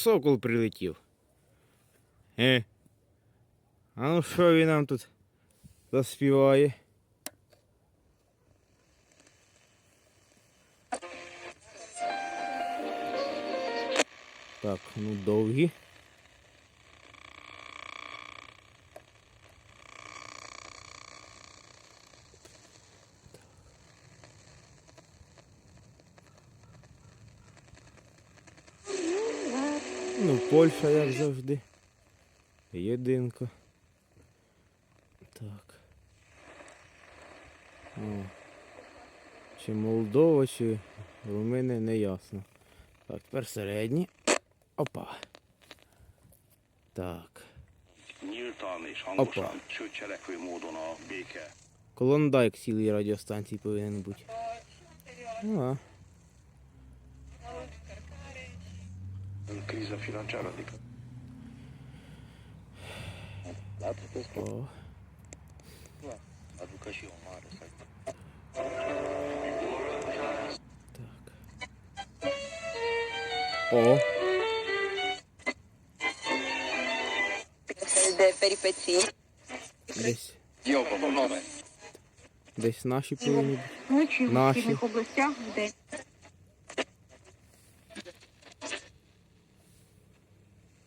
Сокол прилетів. Е. А ну що він нам тут заспіває? Так, ну довгі. Ну, Польща, як завжди. Єдинка. Так. О. Чи Молдова, чи Румини, не ясно. Так, тепер середні. Опа. Так. Nyíltan és hangosan, sőt cselekvő módon a béke Колондайк цілій радіостанції повинен бути. Ну, А, criza financiaria. Látod ezt? о. Educació már ezt. Так. О, de перипетії. десь, Jó, panowie. десь наші повинні бути. Ночі в Наші. східних областях в день.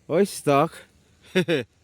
Ось так. Хе-хе.